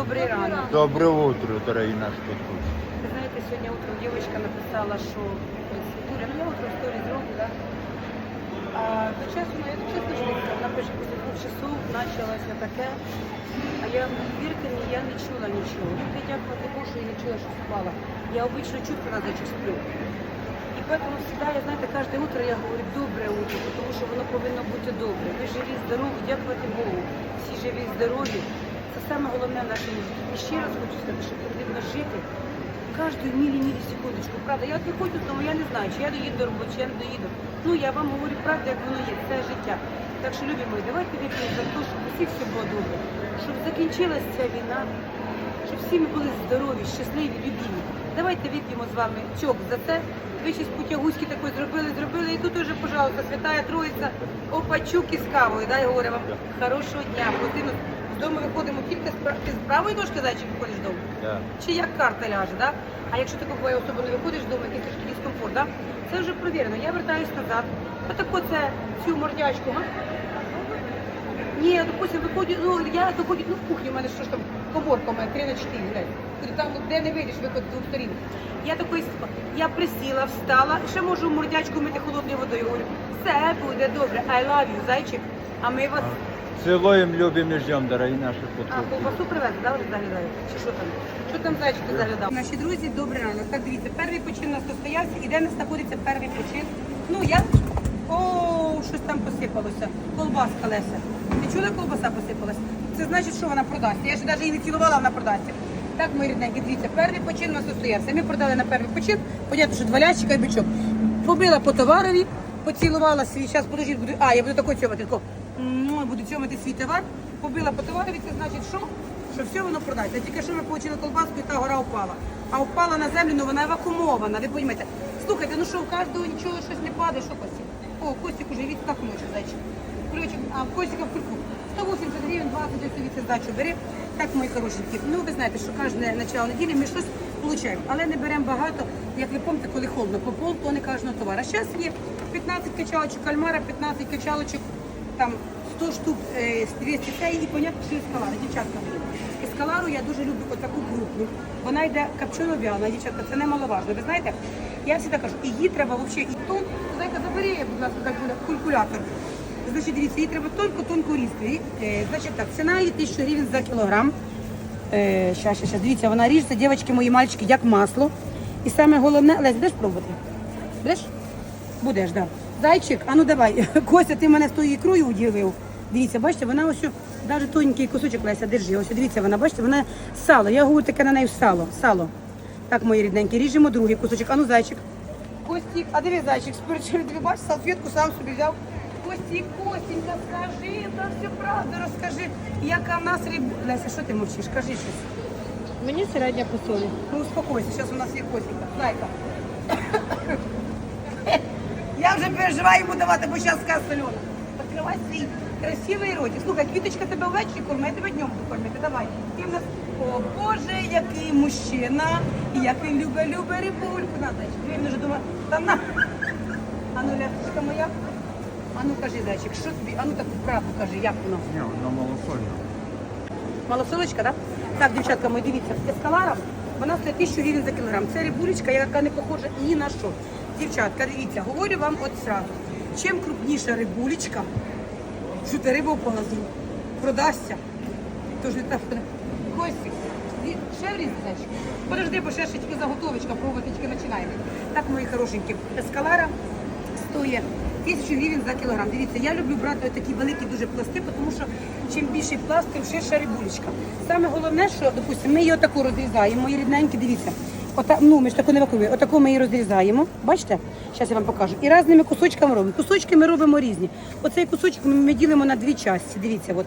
добрий ранок. Доброе утро, дорогие наши подписчики. Ви знаєте, сьогодні утром дівчинка написала, що Юля, ну я утром сторі зроблю, да? А до часу, ну я до часу швидко, вона пише, після двох часов почалося таке. А я, вірте мені, я не чула нічого. Люди дякувати Богу, що я не чула, що спала. Я обично чую, коли ночі сплю. І поэтому всегда, я знаєте, кожне утро я говорю добре утро, тому що воно повинно бути добре. Ви живі, здорові, дякувати Богу. Всі живі, здорові. Це саме головне в нашому житті. І ще раз хочу сказати, що потрібно жити кожну мілі-мілі секундочку. Правда, я от хочу, тому я не знаю, чи я доїду до роботи, чи я не доїду. Ну, я вам говорю правду, як воно є, це життя. Так що, любі мої, давайте вип'ємо за те, щоб усіх все було добре, щоб закінчилась ця війна, щоб всі ми були здорові, щасливі, любімі. Давайте вип'ємо з вами чок за це. Ви ще з путягузьки такої зробили, зробили, і тут уже, пожалуйста, святая Троїця, опачук із кавою. Дай говорю вам хорошого дня. Годину з дому виходимо тільки з правої ножки зайчик виходиш дому. Да. Чи як карта ляже, да? А якщо ти буває особливо не виходиш з дому, який трошки дискомфорт, да? Це вже провірено. Я вертаюсь назад. Отако це цю мордячку? Ні, допустим, виходжу, ну я доходжу, ну в кухні у мене що ж там, коморка у мене 3 на 4, блядь. Там, де не вийдеш, виход з двох сторін. Я такий, я присіла, встала, ще можу мордячку мити холодною водою. Говорю, все буде добре, I love you, зайчик. А ми вас, Целуем, любим и ждем, дорогие наши а, ковбасу привезли, да, вже заглядають? Чи що там? Що там зайчик заглядав? Наші друзі, добрий ранок. Так, дивіться, перший почин у нас состоявся. І де у нас знаходиться перший почин? Ну, я... О, щось там посипалося. Колбаска Леся. Ти чула, колбаса посипалась? Це значить, що вона продасться. Я ще навіть її не цілувала, вона продасться. Так, мої рідненькі, дивіться, перший почин у нас состоявся. Ми продали на перший почин, понятно, що два лящика і бичок. Побила по товарові, поцілувала свій час, подожди, буду, а, я буду такой цьомати, ну, буду цьомати свій товар, побила по товарові, це значить, що? Що все воно продається. Тільки що ми отримали колбаску і та гора впала. А впала на землю, ну вона евакумована, ви розумієте. Слухайте, ну що, у кожного нічого щось не падає, що Костік? О, Костік уже від так ночі, зайчик. Ключик, а Костіка в кульку. 180 гривень, 20 ось від здачу бери. Так, мої хорошенькі. Ну, ви знаєте, що кожне начало неділі ми щось получаємо, але не беремо багато, як ви пам'ятаєте, коли холодно, по пол тони кожного товару. А зараз є 15 качалочок кальмара, 15 качалочок, там 100 штук е, 200 цей і понятно, що ескалара. Дівчатка, ескалару я дуже люблю отаку крупну. Вона йде копчено в'яна, дівчатка, це немаловажно. Ви знаєте, я завжди кажу, її треба взагалі і тон, знаєте, забери, будь ласка, калькулятор. Значить, дивіться, її треба тонко-тонко різати. Е, Значить так, ціна її 1000 гривень за кілограм. Е, щас, щас, щас. Дивіться, вона ріжеться, дівчатки, мої мальчики, як масло. І саме головне, Лесь, будеш пробувати? Будеш? Будеш, так. Да. Зайчик, а ну давай. Костя, ти мене з тою ікрою уділив. Дивіться, бачите, вона ось навіть тоненький кусочок Леся, держи. Ось дивіться, вона, бачите, вона сало. Я говорю таке на неї сало. Сало. Так, мої рідненькі, ріжемо другий кусочок. А ну, зайчик. Костік, а диви зайчик, сперечив, ти бачиш, салфетку сам собі взяв. Костік, Костенька, скажи, та всю правду розкажи, яка в нас риб... Леся, що ти мовчиш? Кажи щось. Мені середня по солі. Ну успокойся, зараз у нас є Костенька. Зайка. Я вже переживаю йому давати, бо зараз скаже Сальона. Відкривай свій красивий ротик. Слухай, квіточка тебе ввечері кормить, я тебе днем буду кормити. Давай. І в нас, о Боже, який мужчина, як він любить, любить рибульку. На, зайчик, він вже думає, та на. А ну, ляшечка моя. А ну кажи, зайчик, що тобі? А ну таку правду кажи, як воно? Не, но малосольно. Малосолочка, так? Так, дівчатка, мої дивіться, ескалара, вона стоїть 1000 гривень за кілограм. Це рибулечка, яка не похожа ні на що. Дівчатка, дивіться, говорю вам от сразу. Чим крупніша рибулечка, що ти риба в продасться, то ж не так. Костік, і ще вріз. Подожди, бо ще ще заготовочка, пробувати тільки починаємо. Так, мої хорошенькі, ескалара стоїть 1000 гривень за кілограм. Дивіться, я люблю брати такі великі дуже пласти, тому що чим більший пласт, тим ширша рибулечка. Саме головне, що, допустимо, ми її отаку розрізаємо, мої рідненькі, дивіться. Ота, ну, ми ж таку не вакуємо. Отаку ми її розрізаємо. Бачите? Зараз я вам покажу. І різними кусочками робимо. Кусочки ми робимо різні. Оцей кусочок ми, ми ділимо на дві частини. Дивіться, от.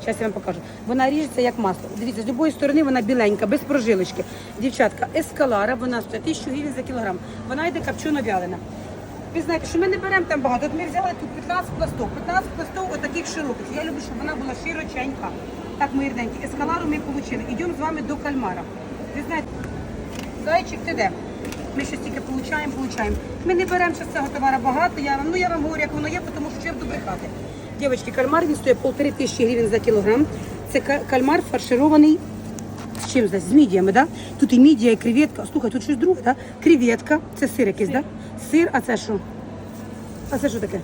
Зараз я вам покажу. Вона ріжеться як масло. Дивіться, з любої сторони вона біленька, без прожилочки. Дівчатка, ескалара, вона стоїть 1000 гривень за кілограм. Вона йде копчено вялена. Ви знаєте, що ми не беремо там багато. От ми взяли тут 15 пластов. 15 пластов отаких широких. Я люблю, щоб вона була широченька. Так, мої рідненькі. Ескалару ми отримали. Йдемо з вами до кальмара. Ви знаєте, зайчик, ти де? Ми щось тільки получаємо, получаємо. Ми не беремо ще з цього товару багато. Я вам, ну я вам говорю, як воно є, тому що я буду. Дівчатки, кальмар він стоїть полтори тисячі гривень за кілограм. Це кальмар фарширований З чим здесь? З мідіями, да? Тут і мідія, і креветка. Слухай, тут щось друге, да? Креветка, це сир якийсь, да? Сир, а це що? А це що таке?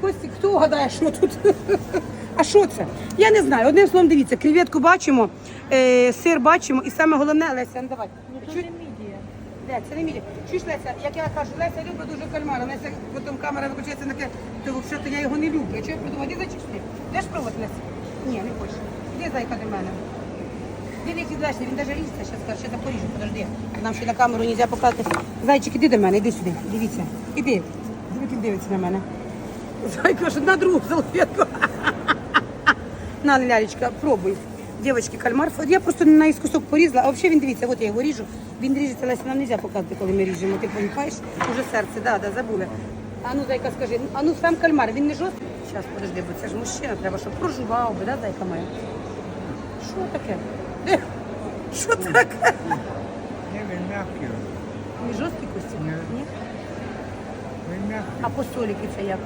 Костік, хто гадає, що тут? А що це? Я не знаю. Одним словом, дивіться, креветку бачимо, е, сир бачимо, і саме головне, Леся, ну давай. Чуть- де, це не мідія. Чуєш, Леся, як я кажу, Леся любить дуже кальмара. Леся, потім камера виключається на те, то взагалі я його не люблю. А Що я придумала? Де зачисти? Де ж пробувати, Леся? Ні, не хочеш. Іди, зайка до мене. Він Леся, він навіть різся, зараз скаже, ще запоріжжя, подожди. Нам ще на камеру не можна показати. Зайчик, іди до мене, іди сюди. Дивіться. Іди. Диви, дивиться на мене. Зайка ж на другу салфетку. На, лялечка, пробуй. Девочки, кальмар. Я просто наискосок порізала, а взагалі він дивіться, от я його ріжу. Він ріжеться, Леся, нам не можна показувати, коли ми ріжемо. Ти розумієш? Уже серце, да, да, забули. А ну, зайка, скажи, а ну сам кальмар, він не жорсткий? Зараз, подожди, бо це ж мужчина, треба, щоб прожував би, да, зайка моя? Що таке? Що таке? Ні, він м'який. Не жорсткий костюм? Ні. Ні? Він м'який. А по соліки це як?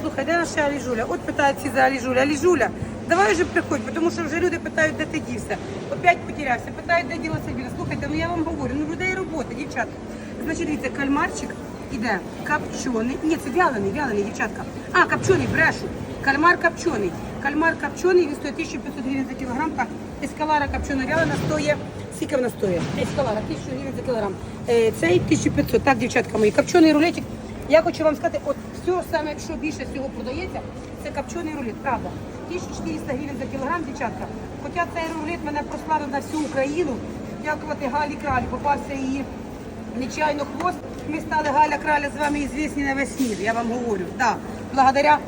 Слухай, де наша Аліжуля? От питають всі за Аліжуля. Аліжуля, давай вже приходь, тому що вже люди питають, де ти дівся. Опять потерявся, питають, де ділася біля. Слухайте, ну я вам говорю, ну людей робота, дівчата. Значить, дивіться, кальмарчик іде копчений. Ні, це вялений, вялений, дівчатка. А, копчений, брешу. Кальмар копчений. Кальмар копчений, він стоїть 1500 гривень за кілограм. Так, ескалара копчена вялена стоїть. Скільки вона стоїть? Ескалара, 1000 гривень за кілограм. Е, цей 1500. Так, дівчатка мої, копчений рулетик. Я хочу вам сказати, от все саме, якщо більше всього продається, це копчений рулет, правда. 1400 гривень за кілограм, дівчатка. Хоча цей рулет мене прославив на всю Україну. Дякувати Галі Кралі, попався її нечайно хвост. Ми стали Галя Краля з вами ізвісні на весь світ, я вам говорю. Да, благодаря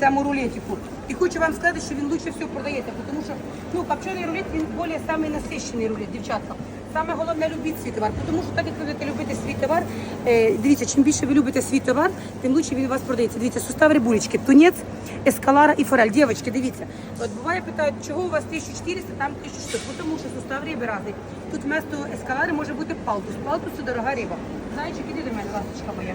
цьому рулетику. І хочу вам сказати, що він лучше всього продається, тому що ну, копчений рулет він більш насищений рулет, дівчатка. Саме головне любіть свій товар, тому що так як ви будете любити свій товар, е, дивіться, чим більше ви любите свій товар, тим лучше він у вас продається. Дивіться, сустав рибулечки, тунець, ескалара і форель. Дівчатки, дивіться. От буває питають, чого у вас 1400, там 1600, тому що сустав риби разний. Тут вместо ескалари може бути палтус. Палтус це дорога риба. Зайчик, іди до мене, ласточка моя.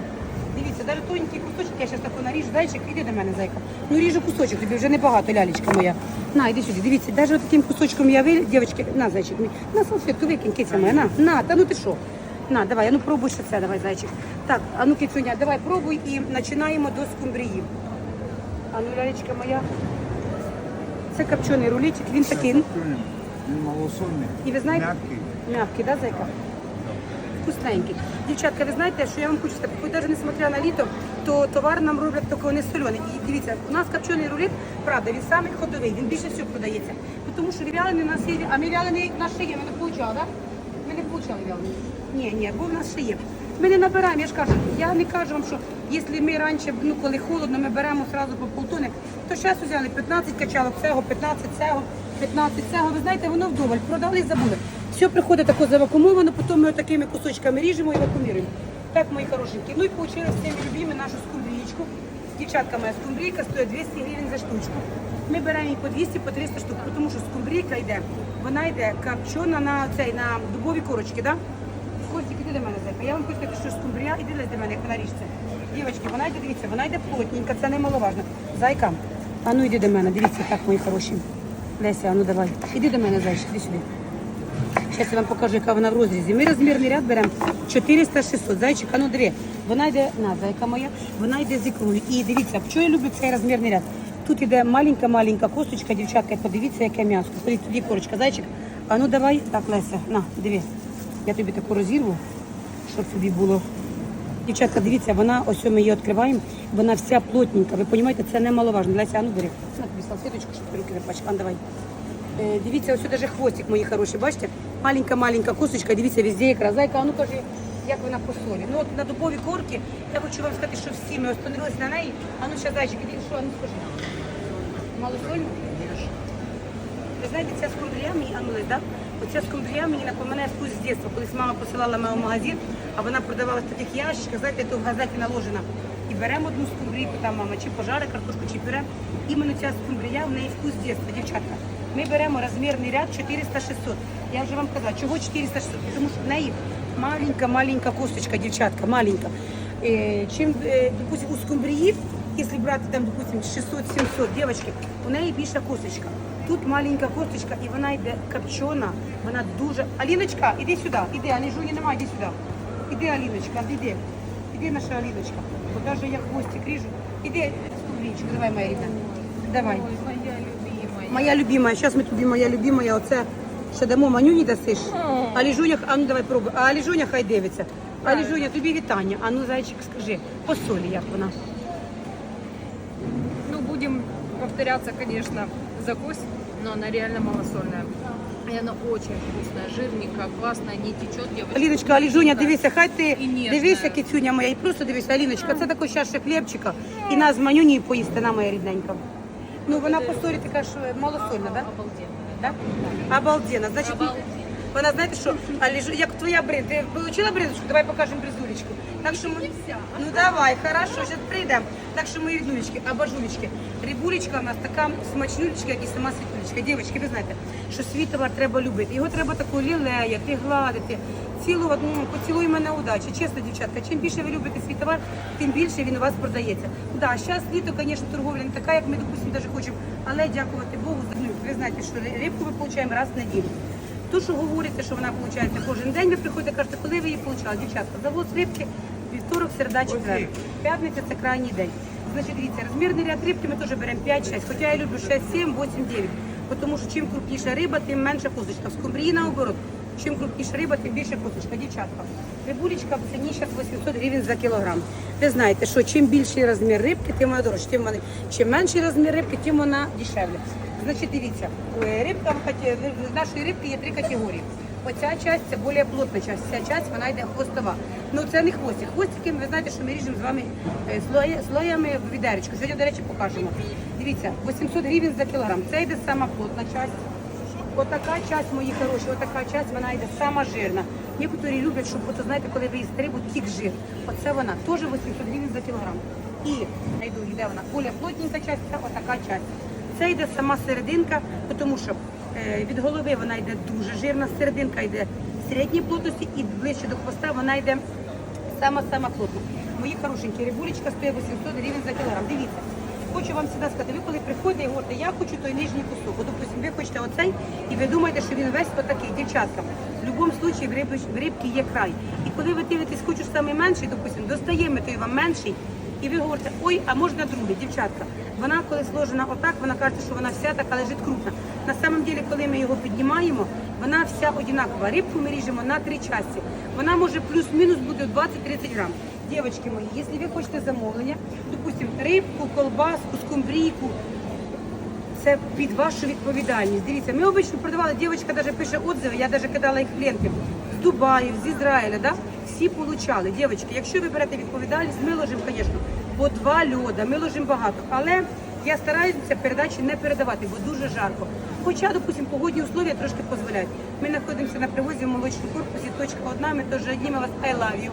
Дивіться, навіть тоненький кусочок, я зараз таку наріжу. Зайчик, іди до мене, зайка. Ну ріжу кусочок, тобі вже небагато, лялечка моя. На, іди сюди, дивіться, навіть таким кусочком я виль, дівчатки, на, зайчик, мій. на салфетку викинь, киця моя, на, на, та ну ти що? На, давай, а ну пробуй ще це, давай, зайчик. Так, а ну кицюня, давай пробуй і починаємо до скумбрії. А ну, лялечка моя. Це копчений рулетик, він такий, ну, Він малосольний. і ви знаєте, М'який. м'який, да, зайка? Вкусненький. Дівчатка, ви знаєте, що я вам хочу сказати, хоч навіть несмотря на літо, то товар нам роблять такого не солений. І дивіться, у нас копчений рулет, правда, він самий ходовий, він більше всього продається. Ну, Тому що вялений у нас є, а ми вялений у нас ми не получали, так? Ми не получали вялений. Ні, ні, бо в нас ще є. Ми не набираємо, я ж кажу, я не кажу вам, що якщо ми раніше, ну коли холодно, ми беремо одразу по полтони, то зараз взяли 15 качалок цього, 15 цього, 15 цього. Ви знаєте, воно вдоволь, продали і забули. Все приходить тако завакумовано, потім ми такими кусочками ріжемо і вакуумуємо. Так, мої хорошенькі. Ну і з цими любими нашу скумбрічку. Дівчатка моя скумбрійка стоїть 200 гривень за штучку. Ми беремо її по 200, по 300 штук, тому що скумбрійка йде, вона йде копчена на цей на дубові корочки, да? Костік, іди до мене, зайка. Я вам хочу сказати, що скумбрія, іди до мене, як вона ріжеться. Дівчатки, вона йде, дивіться, вона йде плотненька, це немаловажно. Зайка, а ну йди до мене, дивіться, так, мої хороші. Леся, а ну давай. Іди до мене, зайчик, іди сюди. Зараз я вам покажу, яка вона в розрізі. Ми розмірний ряд беремо 400-600. Зайчик, а ну диви. Вона йде, на, зайка моя, вона йде з ікрою. І дивіться, що я люблю цей розмірний ряд. Тут іде маленька-маленька косточка, дівчатка, подивіться, яке м'ясо. Смотрите, є корочка. Зайчик, а ну давай, так, Леся, на, диви. Я тобі таку розірву, щоб тобі було. Дівчатка, дивіться, вона, ось ми її відкриваємо, вона вся плотненька. Ви розумієте, це немаловажно. Леся, а ну бери. На тобі салфеточку, щоб руки не пачкав. А, давай. Е, дивіться, ось навіть хвостик, мої хороші, бачите? Маленька-маленька косточка, дивіться, везде ікра. Зайка, а ну кажи, як вона по солі. Ну от на дубовій корки, я хочу вам сказати, що всі ми остановилися на неї. А ну ще зайчик, іди, що, а ну скажи. Малосольно? Ви знаєте, ця скумбрія мені анулись, да? Оця скумбрія мені напоминає вкус з дитинства. Колись мама посилала мене в магазин, а вона продавала в таких ящичках, знаєте, то в газеті наложена. І беремо одну скумбрійку, там мама чи пожари картошку, чи пюре. Іменно ця скумбрія, в неї вкус дитинства, дівчатка. Ми беремо розмірний ряд 400-600. Я вже вам казала, чого 400-600? Тому що в неї маленька-маленька косточка, дівчатка, маленька. Е, чим, е, допустим, у скумбрії Якщо брати там, допустим, 600-700, дівчатки, у неї більша косточка. Тут маленька косточка, і вона йде копчена, вона дуже. Аліночка, іди сюди, іди, Аліжуні немає, іди сюди. Іди, Аліночка, іди. Іди, наша Аліночка. Бо навіть я хвостик ріжу. Іди, скублічку, давай, моя рідна. Давай. Моя любимая, зараз ми тобі моя любимая, оце ще дамо манюні дасиш. А Ліжуня, а ну давай пробуй. А Ліжуня хай дивиться. А Ліжуня, тобі вітання. А ну, зайчик, скажи, по солі як вона? Ну, будем повторяться, конечно, за кость, но она реально малосольная. И она очень вкусная, жирненькая, классная, не течет, Девочка. Аліночка, а Ліжуня, дивися, хай ти І ніжна. дивися, кицюня моя, і просто дивися, Аліночка, це такий чаша хлібчика, і нас з манюні поїсти, на моя рідненька. Ну, вона по сорі така ж малосольна, так? Да? Обалденно. Обалденно. Значить, Обалденно. Вона знаєте що, а як твоя бринза. Ти отримала бринзочку? Давай покажемо бризулечку. Так що ми... Ну давай, хорошо, зараз прийдемо. Так що мої віднулечки, абажулечки. Рибулечка у нас така смачнулечка, як і сама світулечка. Дівчатки, ви знаєте, що світовар треба любити. Його треба таку лілеяти, гладити. Цілувати, ну, поцілуй мене удачі. Чесно, дівчатка, чим більше ви любите свій товар, тим більше він у вас продається. Да, зараз літо, звісно, торговля не така, як ми, допустимо, навіть хочемо. Але дякувати Богу, за ви знаєте, що рибку ми отримуємо раз в неділю. То, що говорите, що вона виходить кожен день, ви приходите, кажете, коли ви її отримали, дівчатка, завод рибки, вівторок, середа, четвер. П'ятниця це крайній день. Значить, дивіться, розмірний ряд рибки ми теж беремо 5-6, хоча я люблю 6, 7, 8, 9. Тому що чим крупніша риба, тим менша косточка. В скумбрії наоборот. Чим крупніша риба, тим більше косточка. Дівчатка. Рибулечка в ціні зараз 800 гривень за кілограм. Ви знаєте, що чим більший розмір рибки, тим вона дорожча. Чим менший розмір рибки, тим вона дешевле. Значить, дивіться, е, рибка в нашої рибки є три категорії. Оця часть це більш плотна часть, ця часть вона йде хвостова. Ну це не хвостик. Хвостики, ви знаєте, що ми ріжемо з вами е, слоями в відеречку. Сьогодні, до речі, покажемо. Дивіться, 800 гривень за кілограм. Це йде сама плотна часть. Отака часть, мої хороші, отака часть, вона йде сама жирна. Некоторі люблять, щоб, от, знаєте, коли ви їсте рибу, тік жир. Оце вона, теж 800 гривень за кілограм. І, найду, йде вона, більш плотненька часть, це отака часть. Це йде сама серединка, тому що е, від голови вона йде дуже жирна, серединка йде середньої плотності і ближче до хвоста вона йде сама-сама плотна. Мої хорошенькі, рибулечка стоїть 800 гривень за кілограм. Дивіться. Хочу вам завжди сказати, ви коли приходите і говорите, я хочу той нижній кусок. От, допустим, ви хочете оцей, і ви думаєте, що він весь отакий, дівчатка. В будь-якому випадку в риби, в рибки є край. І коли ви дивитесь, хочу самий менший, допустим, достаємо той вам менший, і ви говорите, ой, а можна другий, дівчатка. Вона, коли сложена отак, вона каже, що вона вся така лежить крупна. На самом деле, коли ми його піднімаємо, вона вся одинакова. Рибку ми ріжемо на три часті. Вона може плюс-мінус буде 20-30 грам. Дівчатки мої, якщо ви хочете замовлення, допустим, рибку, колбаску, скумбрійку, це під вашу відповідальність. Дивіться, ми обично продавали, дівчинка навіть пише отзиви, я навіть кидала їх клієнтів з Дубаїв, з Ізраїля, да? всі получали. Дівчатки, якщо ви берете відповідальність, ми ложимо, звісно, по два льода, ми ложимо багато. Але я стараюся передачі не передавати, бо дуже жарко. Хоча, допустимо, погодні условия трошки дозволяють. Ми знаходимося на привозі в молочному корпусі, точка одна, ми теж одні, ми вас I love you.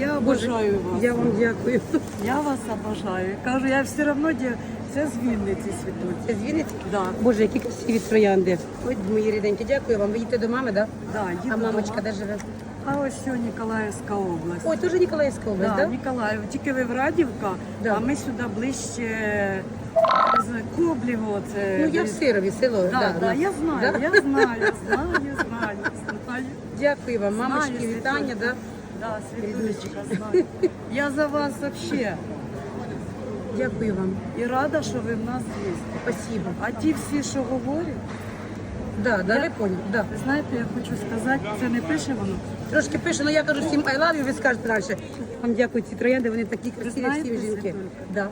Я обожаю вас. Я вам дякую. Я вас обожаю. Кажу, я все одно це з Вінниці світуть. Це з Вінниці? Да. Боже, які красиві троянди. Ой, мої ріденькі, дякую вам. Ви їдете до мами, так? Да, А їду мамочка де живе? А ось що Ніколаївська область. Ой, теж Ніколаївська область, да, так? Ніколаїв. Тільки ви в Радівка, Да. а ми сюди ближче не знаю, Коблєво. Це Ну я в Сирові, село. Да, да, да. я знаю, Да? я знаю, знаю, знаю, знаю. Дякую вам, Знаю, мамочки, Світуль. вітання, да? Да, Світулечка, знаю. Я за вас взагалі. Дякую вам. І рада, що ви в нас є. Спасибо. А ті всі, що говорять, Да, да, ви поняли, да. ви знаєте, я хочу сказати, це не пише воно. Трошки пише, але я кажу всім I love you, ви скажете далі. Вам дякую, ці троянди, вони такі красиві, знаєте, всі жінки. Да.